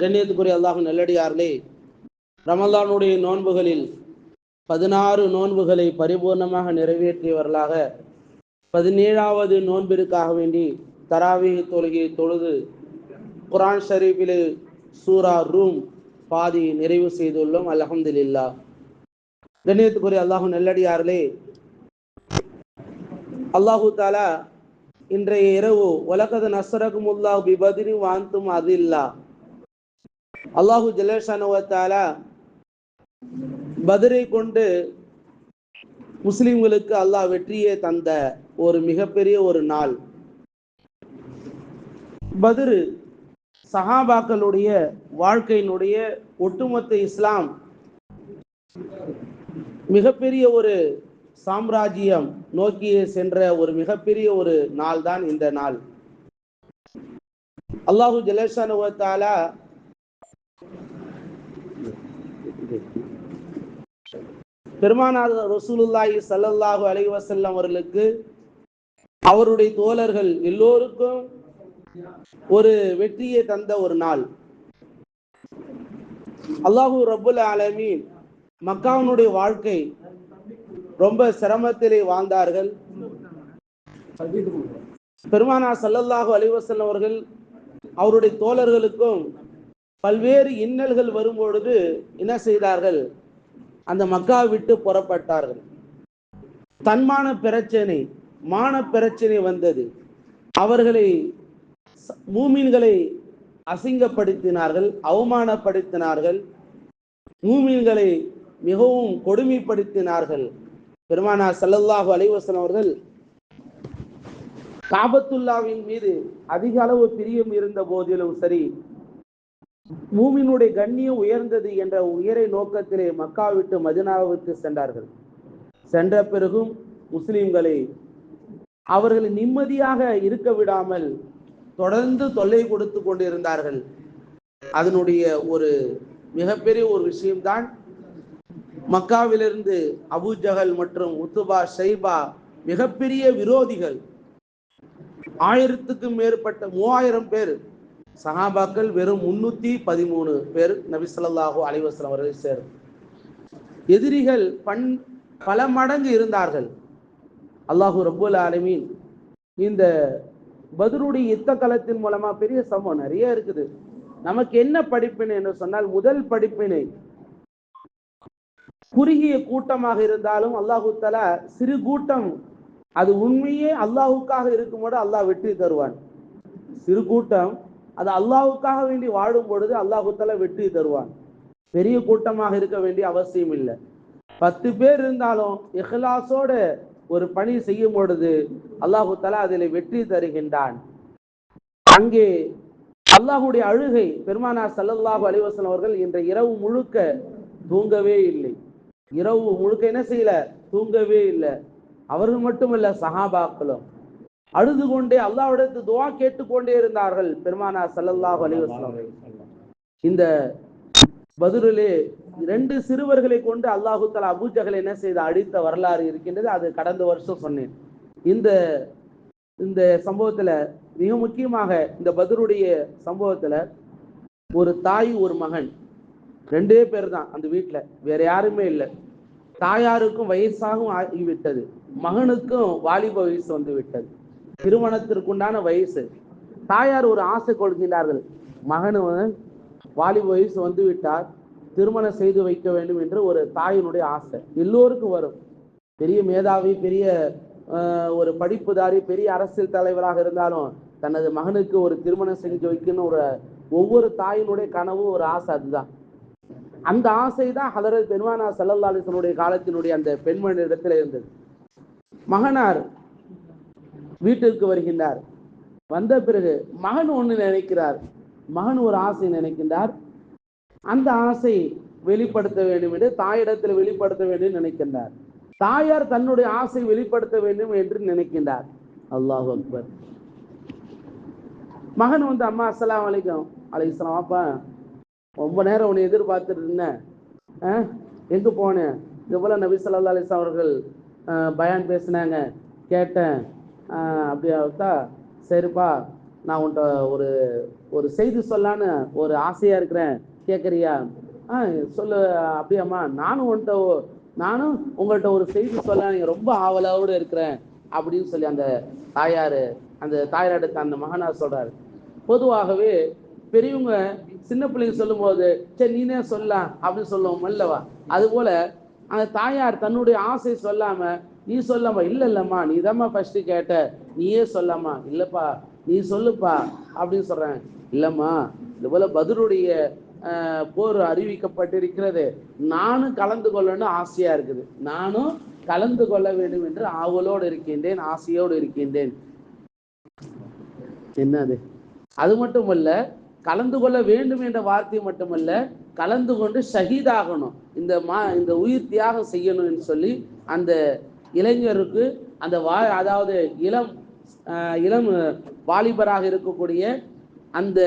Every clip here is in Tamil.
கண்ணியத்துக்குரிய அல்லாஹ் நல்லடியார்களே ரமல்லானுடைய நோன்புகளில் பதினாறு நோன்புகளை பரிபூர்ணமாக நிறைவேற்றியவர்களாக பதினேழாவது நோன்பிற்காக வேண்டி தராவி தொழுகை தொழுது குரான் ஷரீஃபிலே சூரா ரூம் பாதி நிறைவு செய்துள்ளோம். அல்ஹம்துலில்லா கண்ணியத்துக்குரிய அல்லாஹு நல்லடியார்களே அல்லாஹு தாலா இன்றைய இரவு உலகத நசரகும் உல்லாஹ் பிபதிரி வாந்தும் அதில்லா. அல்லாஹு ஜலேஷானுவத்தால பதிரை கொண்டு முஸ்லிம்களுக்கு அல்லாஹ் வெற்றியை தந்த ஒரு மிகப்பெரிய ஒரு நாள். பதிரு சஹாபாக்களுடைய வாழ்க்கையினுடைய ஒட்டுமொத்த இஸ்லாம் மிகப்பெரிய ஒரு சாம்ராஜ்யம் நோக்கி சென்ற ஒரு மிகப்பெரிய ஒரு நாள் தான் இந்த நாள். அல்லாஹு ஜலேஷானுவத்தால பெருமானார் ரசூலுல்லாஹி சல்லல்லாஹு அலி வசல்லம் அவர்களுக்கு அவருடைய தோழர்கள் எல்லோருக்கும் ஒரு வெற்றியை தந்த ஒரு நாள். அல்லாஹு ரபுல் ஆலமீன் மக்காவினுடைய வாழ்க்கை ரொம்ப சிரமத்திலே வாழ்ந்தார்கள். பெருமானா சல்லல்லாஹு அலிவசன் அவர்கள் அவருடைய தோழர்களுக்கும் பல்வேறு இன்னல்கள் வரும்பொழுது என்ன செய்தார்கள்? அந்த மக்கா விட்டு புறப்பட்டார்கள். தன்மான பிரச்சனை மான பிரச்சனை வந்தது. அவர்களை மூமீன்களை அசிங்கப்படுத்தினார்கள் அவமானப்படுத்தினார்கள். மூமீன்களை மிகவும் கொடுமைப்படுத்தினார்கள். பெருமானா சல்லல்லாஹு அலைவசன் அவர்கள் காபத்துல்லாவின் மீது அதிக அளவு பிரியம் இருந்த போதிலும் சரி மூமினுடைய கண்ணியம் உயர்ந்தது என்ற உயரை நோக்கத்திலே மக்கா விட்டு மதினாவுக்கு சென்றார்கள். சென்ற பிறகும் முஸ்லிம்களை அவர்கள் நிம்மதியாக இருக்க விடாமல் தொடர்ந்து தொல்லை கொடுத்து கொண்டிருந்தார்கள். அதனுடைய ஒரு மிகப்பெரிய ஒரு விஷயம்தான் மக்காவிலிருந்து அபுஜகல் மற்றும் உத்துபா ஷைபா மிகப்பெரிய விரோதிகள். ஆயிரத்துக்கும் மேற்பட்ட மூவாயிரம் பேர். சஹாபாக்கள் வெறும் முன்னூத்தி பதிமூணு பேர் நபிசல்லாஹூ அலைவாஸ்லாம் அவர்கள் சேரும் எதிரிகள் பண் பல மடங்கு இருந்தார்கள். அல்லாஹூ ரபுல் ஆலமீன் இந்த பதருடைய யுத்த களத்தின் மூலமா பெரிய சம்பவம் நிறைய இருக்குது. நமக்கு என்ன படிப்பினை என்று சொன்னால் முதல் படிப்பினை குறுகிய கூட்டமாக இருந்தாலும் அல்லாஹு தலா சிறு கூட்டம் அது உண்மையே அல்லாஹுக்காக இருக்கும்போது அல்லாஹ் வெற்றி தருவான். சிறு கூட்டம் அது அல்லாஹுக்காக வேண்டி வாழும் பொழுது அல்லாஹு தலா வெற்றி தருவான். பெரிய கூட்டமாக இருக்க வேண்டிய அவசியம் இல்லை. பத்து பேர் இருந்தாலும் இஹ்லாசோட ஒரு பணி செய்யும் பொழுது அல்லாஹு தலா அதில் வெற்றி தருகின்றான். அங்கே அல்லாஹுடைய அழுகை பெருமானா சல்லல்லாஹு அலிவாசன் அவர்கள் இன்ற இரவு முழுக்க தூங்கவே இல்லை. இரவு முழுக்க என்ன செய்யல? தூங்கவே இல்லை. அவர்கள் மட்டுமல்ல சஹாபாக்களும். அழுது கொண்டே அல்லாவிடத்து துவா கேட்டுக்கொண்டே இருந்தார்கள் பெருமானா சல்லல்லாஹ் அலிவாஸ்லாம் இந்த பதிலே ரெண்டு சிறுவர்களை கொண்டு அல்லாஹு தலா அபூஜகல் என்ன செய்த? அடித்த வரலாறு இருக்கின்றது. அது கடந்த வருஷம் சொன்னேன். இந்த இந்த சம்பவத்துல மிக முக்கியமாக இந்த பதிலுடைய சம்பவத்துல ஒரு தாய் ஒரு மகன். ரெண்டே பேர் தான் அந்த வீட்டுல வேற யாருமே இல்லை. தாயாருக்கும் வயசாகவும் ஆகிவிட்டது. மகனுக்கும் வாலிப வயசு வந்து விட்டது திருமணத்திற்குண்டான வயசு. தாயார் ஒரு ஆசை கொடுக்கின்றார்கள் மகனு வாலிப வயசு வந்து விட்டார் திருமணம் செய்து வைக்க வேண்டும் என்று ஒரு தாயினுடைய ஆசை. எல்லோருக்கும் வரும். பெரிய மேதாவி பெரிய ஒரு படிப்புதாரி பெரிய அரசியல் தலைவராக இருந்தாலும் தனது மகனுக்கு ஒரு திருமணம் செஞ்சு வைக்கணும் ஒரு ஒவ்வொரு தாயினுடைய கனவும் ஒரு ஆசை அதுதான். அந்த ஆசை தான் ஹதரத் பெருமானா சல்லல்லா அலிசனுடைய காலத்தினுடைய அந்த பெண்மணி இடத்துல இருந்தது. மகனார் வீட்டிற்கு வருகின்றார். வந்த பிறகு மகன் ஒன்று நினைக்கிறார். மகன் ஒரு ஆசை நினைக்கின்றார். அந்த ஆசை வெளிப்படுத்த வேண்டும் என்று தாயிடத்தில் வெளிப்படுத்த வேண்டும் நினைக்கின்றார். தாயார் தன்னுடைய ஆசை வெளிப்படுத்த வேண்டும் என்று நினைக்கின்றார். அல்லாஹ் அக்பர். மகன் வந்து அம்மா அஸ்ஸலாமு அலைக்கும். அலைக்கலாம் அப்பா ரொம்ப நேரம் உன்னை எதிர்பார்த்துட்டு இருந்தேன். ஆ? எங்கே போனேன் இது போல் நபி ஸல்லல்லாஹு அலிஸ் அவர்கள் பயான் பேசினாங்க. கேட்டேன். அப்படி அப்படியா சரிப்பா நான் உன்ட்ட ஒரு ஒரு செய்தி சொல்லான்னு ஒரு ஆசையாக இருக்கிறேன். கேட்குறியா ஆ சொல்லு அப்படியாம்மா. நானும் உன்ட்ட நானும் உங்கள்கிட்ட ஒரு செய்தி சொல்ல நீங்கள் ரொம்ப ஆவலோடு இருக்கிறேன் அப்படின்னு சொல்லி அந்த தாயார் அந்த தாயார் அந்த மகனார் சொல்கிறார் பொதுவாகவே பெரியவங்க சின்ன பிள்ளைங்க சொல்லும்போது சரி நீனே சொல்லலாம் அப்படின்னு சொல்லுவோம் அல்லவா? அதுபோல அந்த தாயார் தன்னுடைய ஆசை சொல்லாம நீ சொல்லாமா இல்ல இல்லம்மா நீ தாம்மா ஃபர்ஸ்ட் கேட்ட. நீயே சொல்லாமா இல்லப்பா நீ சொல்லுப்பா. அப்படின்னு சொல்றேன் இல்லம்மா இது போல பதிலுடைய போர் அறிவிக்கப்பட்டிருக்கிறது. நானும் கலந்து கொள்ளணும்னு ஆசையா இருக்குது. நானும் கலந்து கொள்ள வேண்டும் என்று ஆவலோடு இருக்கின்றேன் ஆசையோடு இருக்கின்றேன். என்னது அது? மட்டும் இல்லை கலந்து கொள்ள வேண்டும் என்ற வார்த்தை மட்டுமல்ல கலந்து கொண்டு ஷஹீதாகணும். இந்த மா இந்த உயிர் தியாகம் செய்யணும்னு சொல்லி அந்த இளைஞருக்கு அந்த வா அதாவது இளம் இளம் வாலிபராக இருக்கக்கூடிய அந்த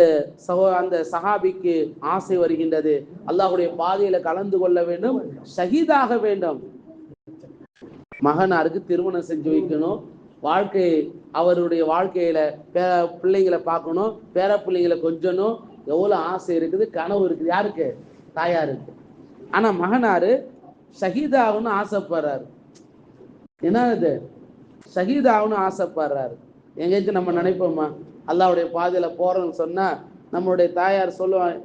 சகோ அந்த சஹாபிக்கு ஆசை வருகின்றது. அல்லாஹுடைய பாதையில கலந்து கொள்ள வேண்டும் ஷஹீதாக வேண்டும். மகனாருக்கு திருமணம் செஞ்சு வைக்கணும். வாழ்க்கை அவருடைய வாழ்க்கையில பே பிள்ளைங்களை பார்க்கணும் பேர பிள்ளைங்களை கொஞ்சணும். எவ்வளவு ஆசை இருக்குது கனவு இருக்குது. யாருக்கு? தாயாருக்கு. ஆனா மகனாரு ஷஹீதாகணும்னு ஆசைப்படுறாரு. என்ன இது? ஷஹீதாகணும்னு ஆசைப்படுறாரு. எங்கேயாச்சும் நம்ம நினைப்போமா? அல்லாவுடைய பாதையில போறோம்னு சொன்னா நம்மளுடைய தாயார் சொல்லுவான்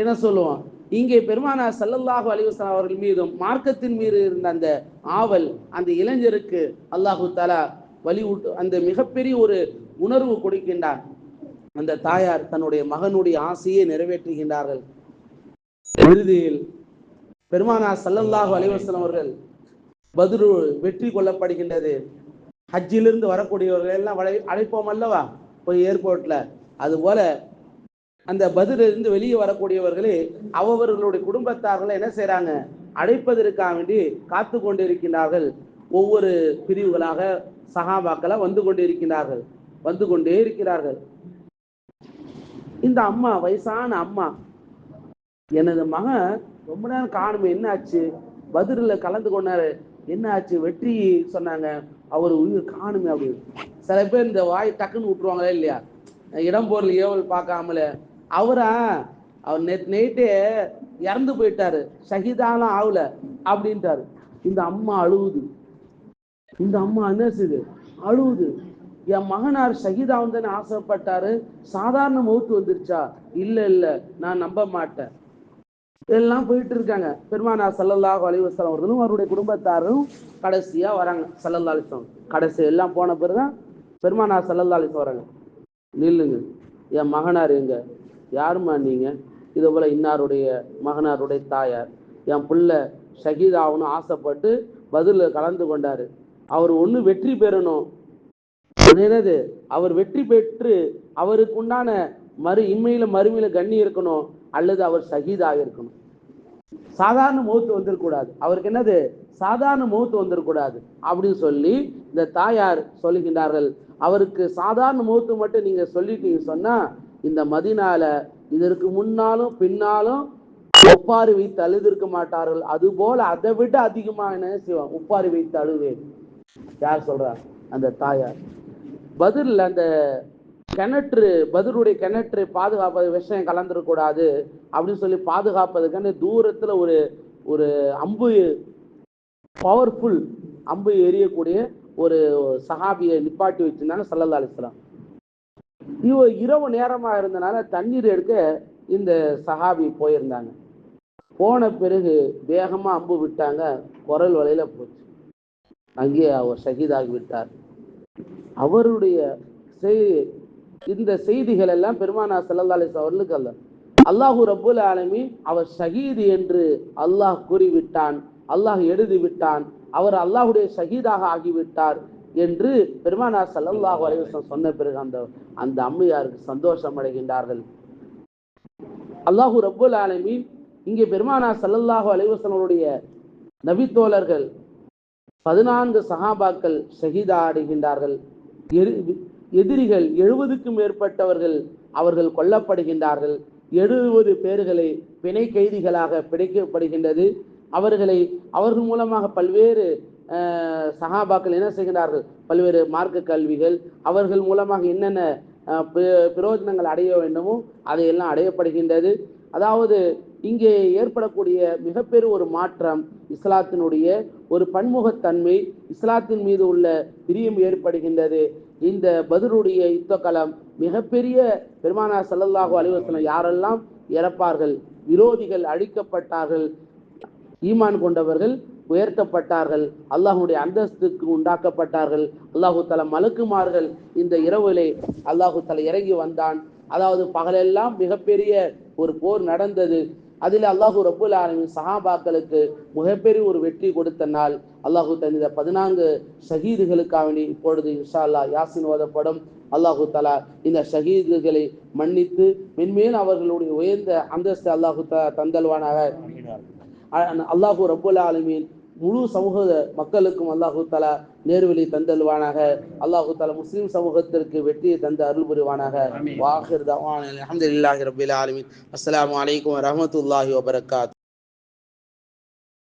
என்ன சொல்லுவோம் இங்கே பெருமானார் ஸல்லல்லாஹு அலிவசன் அவர்கள் மீதும் மார்க்கத்தின் மீது இருந்த அந்த ஆவல் அந்த இளைஞருக்கு அல்லாஹு தலா வலியூட்டு அந்த மிகப்பெரிய ஒரு உணர்வு கொடுக்கின்றார். அந்த தாயார் தன்னுடைய மகனுடைய ஆசையை நிறைவேற்றுகின்றார்கள். இறுதியில் பெருமானார் சல்லல்லாஹு அலைஹி அவர்கள் பத்ரு வெற்றி கொள்ளப்படுகின்றது. ஹஜ்ஜிலிருந்து வரக்கூடியவர்கள் எல்லாம் வளை அழைப்போம் அல்லவா? போய் ஏர்போர்ட்ல அதுபோல அந்த பதிலிருந்து வெளியே வரக்கூடியவர்களே அவர்களுடைய குடும்பத்தார்களை என்ன செய்யறாங்க அழைப்பதற்காக வேண்டி காத்து கொண்டிருக்கிறார்கள் ஒவ்வொரு பிரிவுகளாக சகாபாக்களை வந்து கொண்டே இருக்கிறார்கள் வந்து கொண்டே இருக்கிறார்கள். இந்த அம்மா வயசான அம்மா எனது மகன் ரொம்ப நேரம் காணுமே என்ன ஆச்சு பதிரில் கலந்து கொண்டாரு. என்ன ஆச்சு வெற்றி சொன்னாங்க. அவர் உயிர் காணுமே அப்படின்னு சில பேர் இந்த வாய் டக்குன்னு விட்டுருவாங்களே இல்லையா? இடம் பொருள் ஏவல் பார்க்காமல. அவரா அவர் நேற்று நைட்டே இறந்து போயிட்டாரு. ஷஹீதாலாம் ஆகல. அப்படின்ட்டாரு. இந்த அம்மா அழுவுது. இந்த அம்மா என்ன செய்யுது அழுவுது என் மகனார் ஷஹீதாவும் தானே ஆசைப்பட்டாரு? சாதாரண மௌத்து வந்துருச்சா? இல்ல இல்ல. நான் நம்ப மாட்டேன். எல்லாம் போயிட்டு இருக்காங்க. பெருமானார் சல்லல்லாஹ் அலிவசலம் அவர்களும் அவருடைய குடும்பத்தாரும் கடைசியா வராங்க. ஸல்லல்லாஹு அலைஹி கடைசி எல்லாம் போன பிறகுதான் பெருமானார் ஸல்லல்லாஹு அலைஹி வராங்க. நில்லுங்க. என் மகனார் எங்க? யாரும்மா நீங்க? இது போல இன்னாருடைய மகனாருடைய தாயார். என் பிள்ளை ஷஹீத் ஆசைப்பட்டு பதில கலந்து கொண்டாரு. அவர் ஒண்ணு வெற்றி பெறணும். என்னது? அவர் வெற்றி பெற்று அவருக்கு உண்டான மறு இம்மையில மறுமையில கண்ணி இருக்கணும் அல்லது அவர் சகிதாக இருக்கணும். சாதாரண முகத்து வந்துடக்கூடாது அவருக்கு என்னது? சாதாரண முகத்து வந்துடக்கூடாது அப்படின்னு சொல்லி இந்த தாயார் சொல்லுகின்றார்கள். அவருக்கு சாதாரண முகத்து மட்டும் நீங்க சொல்லிட்டீங்க சொன்னா இந்த மதினால இதற்கு முன்னாலும் பின்னாலும் ஒப்பாரி வைத்து அழுதிருக்க மாட்டார்கள். அது போல அதை விட அதிகமான என்ன செய்வான் ஒப்பாரி வைத்து அழுவேன். யார் சொல்றா? அந்த தாயார். பதில் அந்த கிணற்று பதிலுடைய கிணற்று பாதுகாப்பது விஷயம் கலந்துடக்கூடாது அப்படின்னு சொல்லி பாதுகாப்பதுக்குன்னு தூரத்துல ஒரு ஒரு அம்பு பவர்ஃபுல் அம்பு எரியக்கூடிய ஒரு சஹாபியை நிப்பாட்டி வச்சிருந்தாங்க சல்லல்லா அலிஸ்லாம் இவ இரவு நேரமா இருந்தனால தண்ணீர் எடுக்க இந்த சஹாபி போயிருந்தாங்க. போன பிறகு வேகமா அம்பு விட்டாங்க. குரல் வலையில போச்சு. அங்கே அவர் ஷஹீதாகி விட்டார் அவருடைய இந்த செய்திகள் எல்லாம் பெருமானா ஸல்லல்லாஹு அலிஸ் அவர்களுக்கு அல்ல. அல்லாஹு ரபுல் ஆலமி அவர் ஷகீது என்று அல்லாஹ் கூறிவிட்டான் அல்லாஹ் எழுதி விட்டான் அவர் அல்லாஹுடைய ஷஹீதாக ஆகிவிட்டார் என்று பெருமானார் ஸல்லல்லாஹு அலைஹி சொன்ன பிறகு அந்த அந்த அம்மையாருக்கு சந்தோஷம் அடைகின்றார்கள். அல்லாஹு ரபுல் ஆலமி இங்கே பெருமானா சல்லல்லாஹு அலைஹி நபித்தோழர்கள் பதினான்கு சஹாபாக்கள் ஷஹீதாடுகின்றார்கள். எதிரிகள் எழுபதுக்கும் மேற்பட்டவர்கள் அவர்கள் கொல்லப்படுகின்றார்கள். எழுபது பேர்களை பிணை கைதிகளாக பிடிக்கப்படுகின்றது அவர்களை அவர்கள் மூலமாக பல்வேறு சகாபாக்கள் என்ன செய்கிறார்கள் பல்வேறு மார்க்க கல்விகள் அவர்கள் மூலமாக என்னென்ன பிரயோஜனங்கள் அடைய வேண்டுமோ அதையெல்லாம் அடையப்படுகின்றது. அதாவது இங்கே ஏற்படக்கூடிய மிகப்பெரிய ஒரு மாற்றம் இஸ்லாத்தினுடைய ஒரு பன்முகத்தன்மை இஸ்லாத்தின் மீது உள்ள பிரியம் ஏற்படுகின்றது. இந்த பதிலுடைய யுத்தகலம் மிகப்பெரிய பெருமானா சல்லல்லாஹு அலிவசனம் யாரெல்லாம் இறப்பார்கள்? விரோதிகள் அழிக்கப்பட்டார்கள் ஈமான் கொண்டவர்கள் உயர்த்தப்பட்டார்கள் அல்லாஹுடைய அந்தஸ்துக்கு உண்டாக்கப்பட்டார்கள். அல்லாஹு தலா மலக்குமார்கள் இந்த இரவிலே அல்லாஹு தலா இறங்கி வந்தான். அதாவது பகலெல்லாம் மிகப்பெரிய ஒரு போர் நடந்தது. அதில் அல்லாஹு ரப்புல் ஆலமின் சஹாபாக்களுக்கு மிகப்பெரிய ஒரு வெற்றி கொடுத்த நாள். அல்லாஹு தந்த பதினான்கு ஷஹீதுகளுக்காக வேண்டி இப்பொழுது இன்ஷா அல்லாஹ் யாசின் ஓதப்படும். அல்லாஹு தலா இந்த ஷஹீதுகளை மன்னித்து மென்மேல் அவர்களுடைய உயர்ந்த அந்தஸ்து அல்லாஹு தலா தந்தல்வானாக. அல்லாஹு ரப்புல் ஆலமீன் முழு சமூக மக்களுக்கும் அல்லாஹு தலா நேர்வழி தந்தல்வானாக அல்லாஹு தலா முஸ்லிம் சமூகத்திற்கு வெற்றியை தந்து அருள் புரிவானாக வாஹிர் தவான். அல்ஹம்துலில்லாஹி ரப்பில் ஆலமீன். அஸ்ஸலாமு அலைக்கும் வரஹ்மத்துல்லாஹி வபரகாத்.